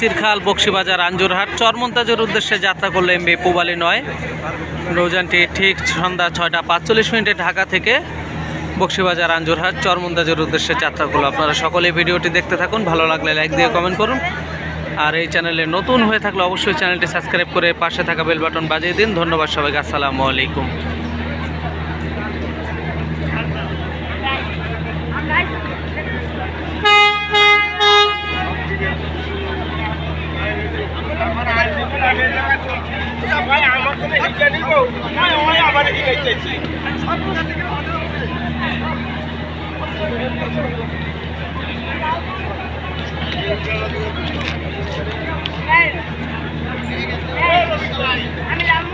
চিরখাল বক্সিবাজার, আঞ্জুরহাট, চরমন্তাজের উদ্দেশ্যে যাত্রা করল এমবি পুবালি নয়। নৌযানটি ঠিক সন্ধ্যা ছয়টা পাঁচচল্লিশ মিনিটে ঢাকা থেকে বক্সিবাজার, আঞ্জুরহাট, চরমন্তাজের উদ্দেশ্যে যাত্রা করল। আপনারা সকলে ভিডিওটি দেখতে থাকুন, ভালো লাগলে লাইক দিয়ে কমেন্ট করুন। আর এই চ্যানেলে নতুন হয়ে থাকলে অবশ্যই চ্যানেলটি সাবস্ক্রাইব করে পাশে থাকা বেল বাটন বাজিয়ে দিন। ধন্যবাদ সবাইকে, আসসালামু আলাইকুম। ভাই আমার কোনো হিজা নিব ভাই আমি রাম